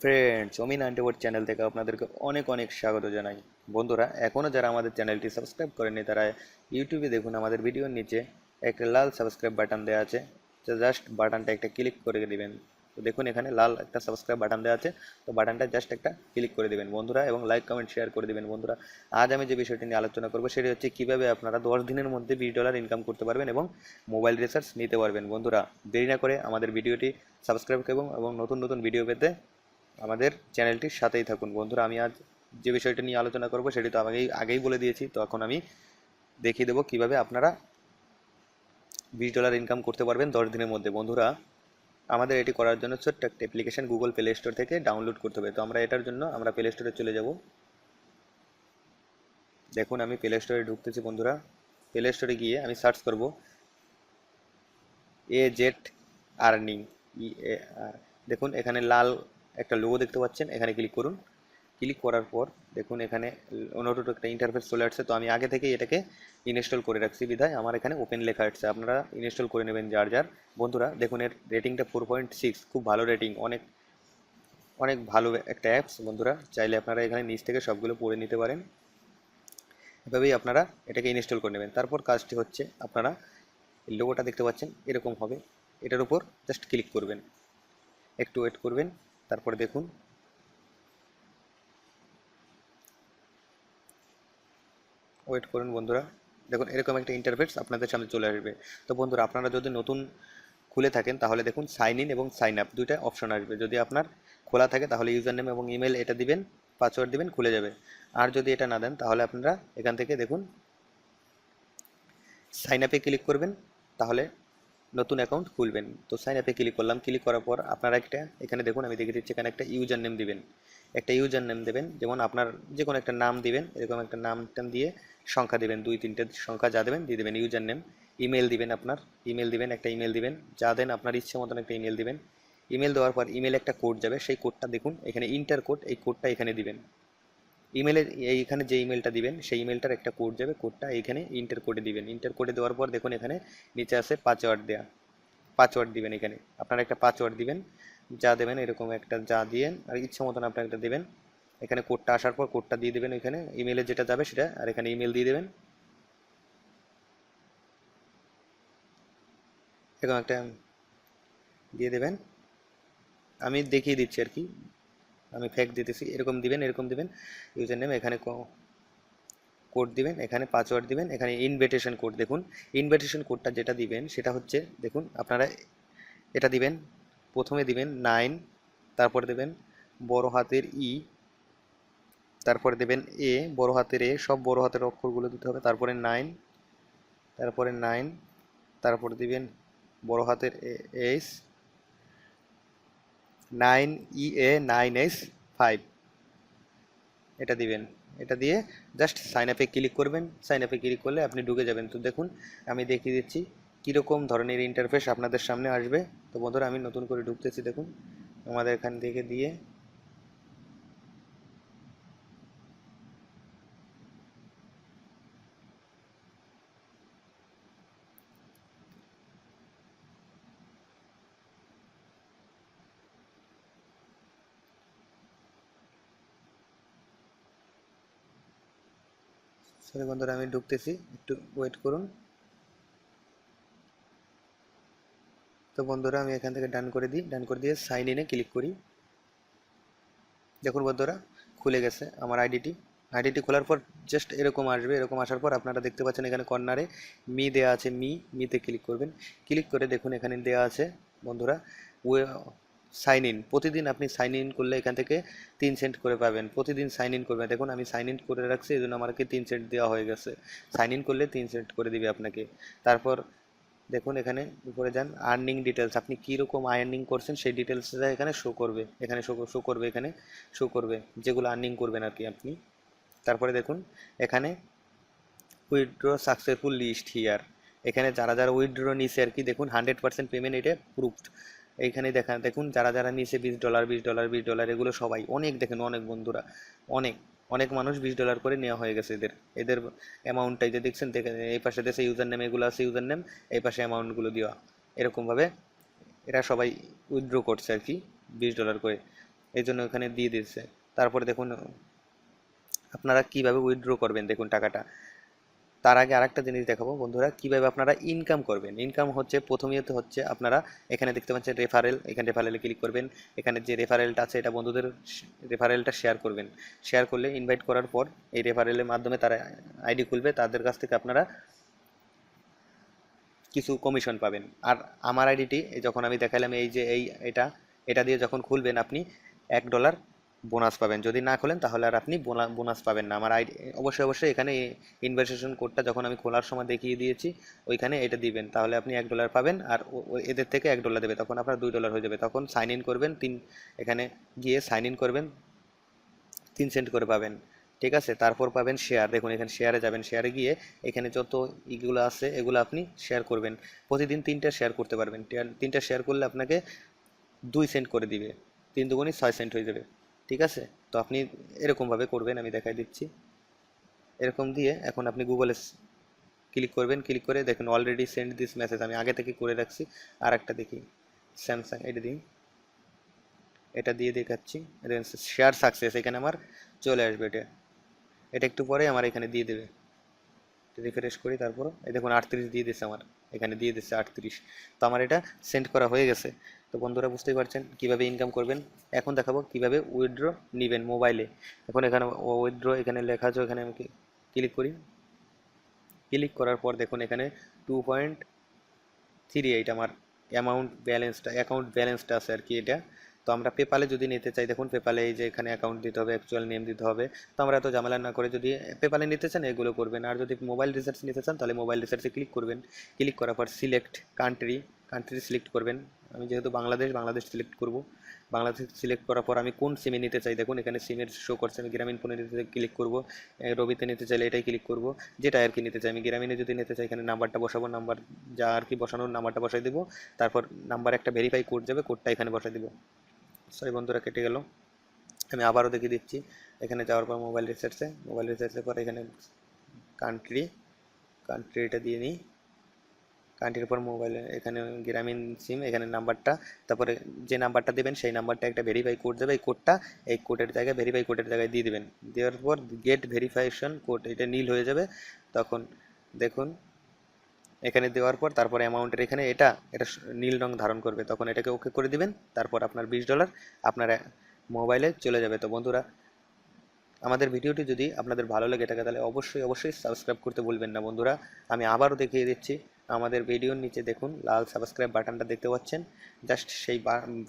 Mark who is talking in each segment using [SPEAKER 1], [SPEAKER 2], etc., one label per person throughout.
[SPEAKER 1] Friends, অমিন আন্টিবোর্ড channel থেকে আপনাদেরকে অনেক অনেক স্বাগত জানাই। বন্ধুরা এখনও যারা আমাদের চ্যানেলটি সাবস্ক্রাইব করেনি তারা ইউটিউবে দেখুন, আমাদের ভিডিওর নিচে একটা লাল সাবস্ক্রাইব বাটন দেওয়া আছে। জাস্ট বাটনটা একটা ক্লিক করে দিবেন। তো দেখুন, এখানে লাল একটা সাবস্ক্রাইব বাটন দেওয়া আছে। তো বাটনটা জাস্ট একটা ক্লিক করে দিবেন বন্ধুরা এবং লাইক কমেন্ট শেয়ার করে দিবেন বন্ধুরা। আজ আমি যে বিষয়টি নিয়ে আলোচনা করব সেটি হচ্ছে কীভাবে আপনারা দশ দিনের মধ্যে বিশ ডলার ইনকাম করতে পারবেন এবং মোবাইল রিচার্জ নিতে পারবেন। বন্ধুরা, দেরি না করে আমাদের ভিডিওটি সাবস্ক্রাইব করুন এবং নতুন নতুন ভিডিও পেতে আমাদের চ্যানেলটির সাথেই থাকুন। বন্ধুরা, আমি আজ যে বিষয়টা নিয়ে আলোচনা করব সেটি তো আগেই আগেই বলে দিয়েছি। তো এখন আমি দেখিয়ে দেবো কীভাবে আপনারা বিশ ডলার ইনকাম করতে পারবেন দশ দিনের মধ্যে। বন্ধুরা আমাদের এটি করার জন্য ছোট্ট একটা অ্যাপ্লিকেশান গুগল প্লে স্টোর থেকে ডাউনলোড করতে হবে। তো আমরা এটার জন্য আমরা প্লে স্টোরে চলে যাব। দেখুন, আমি প্লে স্টোরে ঢুকতেছি বন্ধুরা। প্লে স্টোরে গিয়ে আমি সার্চ করব। এ জেট আর্নিং ই এ দেখুন, এখানে লাল একটা লোগো দেখতে পাচ্ছেন। এখানে ক্লিক করুন। ক্লিক করার পর, দেখুন এখানে অন্যটো একটা ইন্টারফেস চলে আসছে। তো আমি আগে থেকেই এটাকে ইনস্টল করে রাখছি বিধায়। আমার এখানে ওপেন লেখা আসছে আপনারা ইনস্টল করে নেবেন যার যার। বন্ধুরা, দেখুন এর রেটিংটা ফোর পয়েন্ট সিক্স খুব ভালো রেটিং অনেক অনেক ভালো একটা অ্যাপস বন্ধুরা, চাইলে আপনারা এখানে নিচ থেকে সবগুলো পড়ে নিতে পারেন। এভাবেই আপনারা এটাকে ইনস্টল করে নেবেন। তারপর কাজটি হচ্ছে, আপনারা লোগোটা দেখতে পাচ্ছেন, এরকম হবে। এটার উপর জাস্ট ক্লিক করবেন। একটু ওয়েট করবেন। তারপরে দেখুন ওয়েট করুন বন্ধুরা। দেখুন, এরকম একটা ইন্টারফেস আপনাদের সামনে চলে আসবে। তো বন্ধুরা, আপনারা যদি নতুন খুলে থাকেন, তাহলে দেখুন সাইন ইন এবং সাইন আপ দুইটা অপশন আসবে। যদি আপনার খোলা থাকে, তাহলে ইউজার নেম এবং ইমেল এটা দিবেন পাসওয়ার্ড দিবেন, খুলে যাবে। আর যদি এটা না দেন, তাহলে আপনারা এখান থেকে দেখুন সাইন আপে ক্লিক করবেন, তাহলে নতুন অ্যাকাউন্ট খুলবেন। তো সাইন আপে ক্লিক করলাম। ক্লিক করার পর আপনারা একটা, এখানে দেখুন, আমি দেখে দিচ্ছি, এখানে একটা ইউজার নেম দিবেন। একটা ইউজার নেম দেবেন, যেমন আপনার যে কোনো একটা নাম দিবেন, এরকম একটা নাম টাম দিয়ে সংখ্যা দেবেন, দুই তিনটে সংখ্যা যা দেবেন, দিয়ে দেবেন ইউজার নেম ইমেল দিবেন আপনার ইমেল দিবেন, একটা ইমেল দিবেন, যা দেন আপনার ইচ্ছে মতন একটা ইমেল দিবেন ইমেল দেওয়ার পর ইমেল একটা কোড যাবে, সেই কোডটা দেখুন, এখানে ইন্টার কোড এই কোডটা এখানে দিবেন। ইমেলের এইখানে যে ইমেলটা দিবেন, সেই ইমেলটার একটা কোড যাবে কোডটা এইখানে ইন্টার কোডে দিবেন। ইন্টার কোডে দেওয়ার পর দেখুন এখানে নিচে আছে পাসওয়ার্ড দেওয়া পাসওয়ার্ড দিবেন এখানে। আপনারা একটা পাসওয়ার্ড দিবেন যা দেবেন, এরকম একটা যা দিয়ে, আর ইচ্ছে মতন আপনার একটা দেবেন। এখানে কোডটা আসার পর কোডটা দিয়ে দেবেন এখানে। ইমেলে যেটা যাবে সেটা, আর এখানে ইমেল দিয়ে দেবেন। এরকম একটা দিয়ে দেবেন। আমি দেখিয়ে দিচ্ছি আর কি। আমি ফেক দিতেছি, এরকম দিবেন এরকম দিবেন। ইউজার নেম এখানে কোড দিবেন, এখানে পাসওয়ার্ড দিবেন, এখানে ইনভিটেশন কোড দেখুন। ইনভিটেশন কোডটা যেটা দিবেন, সেটা হচ্ছে, দেখুন, আপনারা এটা দিবেন। প্রথমে দিবেন নাইন, তারপরে দেবেন বড় হাতের ই, তারপরে দেবেন এ, বড় হাতের এ, সব বড় হাতের অক্ষরগুলো দিতে হবে, তারপরে নাইন তারপরে নাইন, তারপরে দিবেন বড় হাতের S, nine E, A, nine S, five. এটা দিবেন, এটা দিয়ে জাস্ট সাইন আপে ক্লিক করবেন, সাইন আপে ক্লিক করলে আপনি ঢুকে যাবেন। তো দেখুন, আমি দেখিয়ে দিচ্ছি কীরকম ধরনের ইন্টারফেস আপনাদের সামনে আসবে? তো বন্ধুরা, আমি নতুন করে ঢুকতেছি, দেখুন। আমাদের এখান থেকে দিয়ে সরি বন্ধুরা, আমি ঢুকতেছি। একটু ওয়েট করুন। তো বন্ধুরা, আমি এখান থেকে ডান করে দিই। ডান করে দিয়ে সাইন ইনে ক্লিক করি। দেখুন বন্ধুরা, খুলে গেছে আমার আইডিটি আইডিটি খোলার পর জাস্ট এরকম আসবে। এরকম আসার পর আপনারা দেখতে পাচ্ছেন এখানে কর্নারে মি দেওয়া আছে। মি, মিতে ক্লিক করবেন। ক্লিক করে দেখুন এখানে দেওয়া আছে, বন্ধুরা, ওয়ে সাইন ইন প্রতিদিন আপনি সাইন ইন করলে এখান থেকে তিন সেন্ট করে পাবেন। প্রতিদিন সাইন ইন করবেন। দেখুন, আমি সাইন ইন করে রাখছি এই জন্য আমাকে তিন সেন্ট দেওয়া হয়ে গেছে। সাইন ইন করলে তিন সেন্ট করে দিবে আপনাকে। তারপর দেখুন, এখানে উপরে যান আর্নিং ডিটেলস আপনি কীরকম আর্নিং করছেন, সেই ডিটেলসটা এখানে শো করবে। এখানে শো শো করবে, এখানে শো করবে, যেগুলো আর্নিং করবেন আর কি আপনি। তারপরে দেখুন, এখানে উইথড্র সাকসেসফুল লিস্ট হিয়ার এখানে যারা যারা উইথড্র নিছে আর কি, দেখুন হান্ড্রেড পার্সেন্ট পেমেন্ট এটা প্রুফড এইখানে দেখা, দেখুন, যারা যারা নিচে বিশ ডলার বিশ ডলার বিশ ডলার এগুলো সবাই, অনেক দেখেন, অনেক বন্ধুরা, অনেক। অনেক মানুষ বিশ ডলার করে নেওয়া হয়ে গেছে এদের। এদের অ্যামাউন্টটাই যে দেখছেন এই পাশে দেশে ইউজার নেম এগুলো আছে ইউজার নেম এই পাশে অ্যামাউন্টগুলো দেওয়া। এরকমভাবে এরা সবাই উইথড্র করছে আর কি বিশ ডলার করে। এই জন্য এখানে দিয়ে দিচ্ছে তারপরে দেখুন, আপনারা কীভাবে উইথড্র করবেন দেখুন টাকাটা। তার আগে আরেকটা জিনিস দেখাবো। বন্ধুরা, কীভাবে আপনারা ইনকাম করবেন? ইনকাম হচ্ছে প্রথমেই হচ্ছে আপনারা এখানে দেখতে পাচ্ছেন রেফারেল এখানে রেফারেলে ক্লিক করবেন। এখানে যে রেফারেলটা আছে, এটা বন্ধুদের রেফারেলটা শেয়ার করবেন। শেয়ার করলে ইনভাইট করার পর এই রেফারেলের মাধ্যমে তারা আইডি খুলবে, তাদের কাছ থেকে আপনারা কিছু কমিশন পাবেন। আর আমার আইডিটি যখন আমি দেখালাম এই যে এই এটা এটা দিয়ে যখন খুলবেন আপনি, এক ডলার বোনাস পাবেন। যদি না খোলেন তাহলে আর আপনি বোনাস পাবেন না। আমার আইডি, অবশ্যই অবশ্যই এখানে ইনভেস্টেশন কোডটা যখন আমি খোলার সময় দেখিয়ে দিয়েছি, ওইখানে এটা দিবেন। তাহলে আপনি এক ডলার পাবেন আর এদের থেকে এক ডলার দেবে। তখন আপনার দুই ডলার হয়ে যাবে। তখন সাইন ইন করবেন, তিন, এখানে গিয়ে সাইন ইন করবেন, তিন সেন্ট করে পাবেন। ঠিক আছে? তারপর পাবেন শেয়ার দেখুন, এখানে শেয়ারে যাবেন। শেয়ারে গিয়ে এখানে যত ইগুলো আছে, এগুলো আপনি শেয়ার করবেন। প্রতিদিন তিনটা শেয়ার করতে পারবেন। তিনটা শেয়ার করলে আপনাকে দুই সেন্ট করে দিবে। তিন দুগুণই ছয় সেন্ট হয়ে যাবে। ঠিক আছে? তো আপনি এরকমভাবে করবেন, আমি দেখাই দিচ্ছি। এরকম দিয়ে এখন আপনি গুগলে ক্লিক করবেন, ক্লিক করে দেখুন অলরেডি সেন্ড দিস মেসেজ আমি আগে থেকে করে রাখছি। আর একটা দেখি স্যামসাং এটা দিন এটা দিয়ে দেখাচ্ছি শেয়ার সাকসেস এখানে আমার চলে আসবে এটা। এটা একটু পরে আমার এখানে দিয়ে দেবে। রিফ্রেশ করি, তারপর এই দেখুন আটত্রিশ দিয়ে দিচ্ছে আমার। এখানে দিয়ে দিচ্ছে আটত্রিশ। তো আমার এটা সেন্ড করা হয়ে গেছে। তো বন্ধুরা বুঝতেই পারছেন কীভাবে ইনকাম করবেন। এখন দেখাবো কীভাবে উইথড্র নেবেন মোবাইলে এখন এখানে উইথড্র এখানে লেখা আছে এখানে আমি ক্লিক করি। ক্লিক করার পর দেখুন এখানে টু পয়েন্ট থ্রি এইট আমার অ্যামাউন্ট ব্যালেন্সটা অ্যাকাউন্ট ব্যালেন্সটা আছে আর কি এটা। তো আমরা পেপালে যদি নিতে চাই, দেখুন পেপালে এই যে এখানে অ্যাকাউন্ট দিতে হবে অ্যাকচুয়াল নেম দিতে হবে। তো আমরা এত ঝামেলা না করে যদি পেপালে নিতে চান, এগুলো করবেন। আর যদি মোবাইল রিসার্চ নিতে চান, তাহলে মোবাইল রিসার্চে ক্লিক করবেন। ক্লিক করার পর সিলেক্ট কান্ট্রি কান্ট্রি সিলেক্ট করবেন। আমি যেহেতু বাংলাদেশ বাংলাদেশ সিলেক্ট করব। বাংলাদেশ সিলেক্ট করার পর আমি কোন সিমে নিতে চাই? দেখুন, এখানে সিমের শো করছে, আমি গ্রামীণ ফোনে নিতে ক্লিক করব। রবিতে নিতে চাইলে এটাই ক্লিক করব। যেটা আর কি নিতে চাই, আমি গ্রামীণে যদি নিতে চাই, এখানে নাম্বারটা বসাবো নাম্বার যা আর কি বসানোর নাম্বারটা বসাই দেবো। তারপর নাম্বার একটা ভেরিফাই কোড যাবে কোডটা এখানে বসাই দেবো। সরি বন্ধুরা, কেটে গেল। আমি আবারও দেখিয়ে দিচ্ছি। এখানে যাওয়ার পর মোবাইল রিসার্চে মোবাইল রিসার্চের পর এখানে কান্ট্রি কান্ট্রিটা দিয়ে নিই। কান্ট্রির পর মোবাইলে এখানে গ্রামীণ সিম এখানে নাম্বারটা তারপরে যে নাম্বারটা দেবেন, সেই নাম্বারটা একটা ভেরিফাই কোড দেবে, এই কোডটা এই কোডের জায়গায় ভেরিফাই কোডের জায়গায় দিয়ে দেবেন। দেওয়ার পর গেট ভেরিফিকেশন কোড এটা নীল হয়ে যাবে। তখন দেখুন, এখানে দেওয়ার পর তারপর অ্যামাউন্টের এখানে এটা এটা নীল রং ধারণ করবে। তখন এটাকে ওকে করে দিবেন, তারপর আপনার বিশ ডলার আপনার মোবাইলে চলে যাবে। তো বন্ধুরা, আমাদের ভিডিওটি যদি আপনাদের ভালো লাগে থাকে, তাহলে অবশ্যই অবশ্যই সাবস্ক্রাইব করতে ভুলবেন না বন্ধুরা। আমি আবারও দেখিয়ে দিচ্ছি আমাদের ভিডিওর নিচে দেখুন, লাল সাবস্ক্রাইব বাটনটা দেখতে পাচ্ছেন। জাস্ট সেই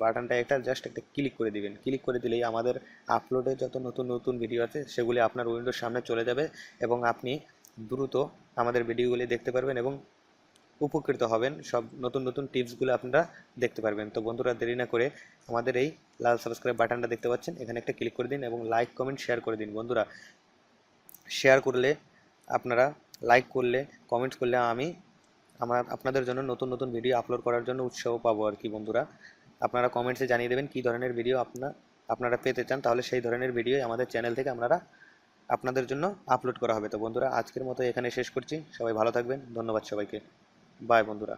[SPEAKER 1] বাটনটা একটা জাস্ট একটা ক্লিক করে দিবেন। ক্লিক করে দিলেই আমাদের আপলোডে যত নতুন নতুন ভিডিও আছে, সেগুলি আপনার উইন্ডোর সামনে চলে যাবে এবং আপনি দ্রুত আমাদের ভিডিওগুলি দেখতে পারবেন এবং উপকৃত হবেন। সব নতুন নতুন টিপসগুলো আপনারা দেখতে পারবেন। তো বন্ধুরা, দেরি না করে আমাদের এই লাল সাবস্ক্রাইব বাটনটা দেখতে পাচ্ছেন। এখানে একটা ক্লিক করে দিন এবং লাইক কমেন্ট শেয়ার করে দিন। বন্ধুরা শেয়ার করলে, আপনারা লাইক করলে কমেন্ট করলে আমি আমার আপনাদের জন্য নতুন নতুন ভিডিও আপলোড করার জন্য উৎসাহ পাবো আর কি বন্ধুরা। আপনারা কমেন্টসে জানিয়ে দেবেন কী ধরনের ভিডিও আপনার আপনারা পেতে চান, তাহলে সেই ধরনের ভিডিও আমাদের চ্যানেল থেকে আপনারা আপনাদের জন্য আপলোড করা হবে। তো বন্ধুরা, আজকের মতো এখানে শেষ করছি। সবাই ভালো থাকবেন। ধন্যবাদ সবাইকে। বাই বন্ধুরা।